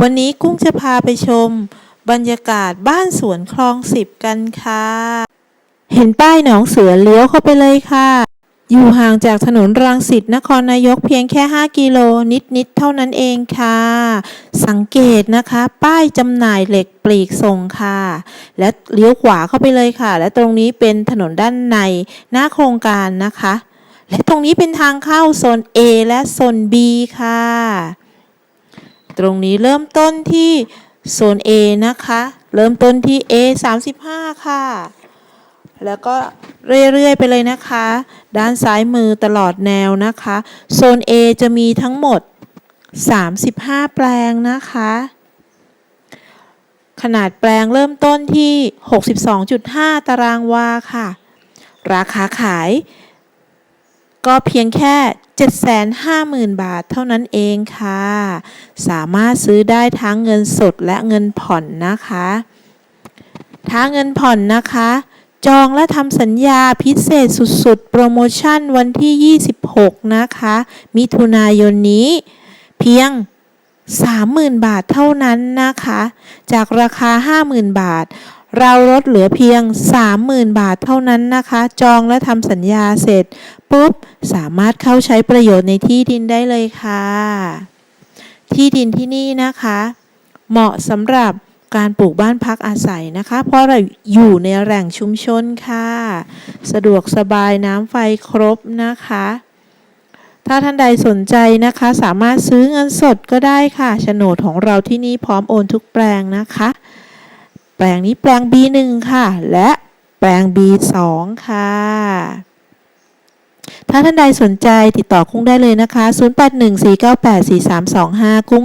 วันนี้กุ้งจะพาไปชม บรรยากาศบ้านสวนคลองสิบกันค่ะ เห็นป้ายหนองเสือเลี้ยวเข้าไปเลยค่ะ อยู่ห่างจากถนนรังสิตนครนายกเพียงแค่ 5 กิโลนิด ๆ เท่านั้นเองค่ะ สังเกตนะคะ ป้ายจำหน่ายเหล็กปลีกส่งค่ะ และเลี้ยวขวาเข้าไปเลยค่ะ และตรงนี้เป็นถนนด้านในหน้าโครงการนะคะ และตรงนี้เป็นทางเข้าโซน A และโซน B ค่ะ ตรงนี้เริ่มต้นที่โซน A นะคะ เริ่มต้นที่ A 35 ค่ะ แล้วก็เรื่อย ๆ ไปเลยนะคะ ด้านซ้ายมือตลอดแนวนะคะ โซน A จะมีทั้งหมด 35 แปลงนะคะ ขนาดแปลงเริ่มต้นที่ 62.5 ตารางวาค่ะ ราคาขาย ก็เพียงแค่ 750,000 บาทเท่านั้นเองค่ะ สามารถซื้อได้ทั้งเงินสดและเงินผ่อนนะคะถ้าเงินผ่อนนะคะ จองและทำสัญญาพิเศษสุดๆ โปรโมชั่นวันที่ 26 นะคะ มิถุนายนนี้ เพียง 30,000 บาทเท่านั้นนะคะ จากราคา 50,000 บาท เราลดเหลือเพียง 30,000 บาทเท่านั้นนะคะ จองและทำสัญญาเสร็จปุ๊บ สามารถเข้าใช้ประโยชน์ในที่ดินได้เลยค่ะ ที่ดินที่นี่นะคะ เหมาะสำหรับการปลูกบ้านพักอาศัยนะคะ เพราะเราอยู่ในแหล่งชุมชนค่ะ สะดวกสบายน้ำไฟครบนะคะ ถ้าท่านใดสนใจนะคะ สามารถซื้อเงินสดก็ได้ค่ะโฉนดของเราที่นี่พร้อมโอนทุกแปลงนะคะ ลงนี้แปลง B1 ค่ะ และแปลง B2 ค่ะ ถ้าท่านใดสนใจติดต่อกุ้งได้เลยนะคะ 0814984325 กุ้ง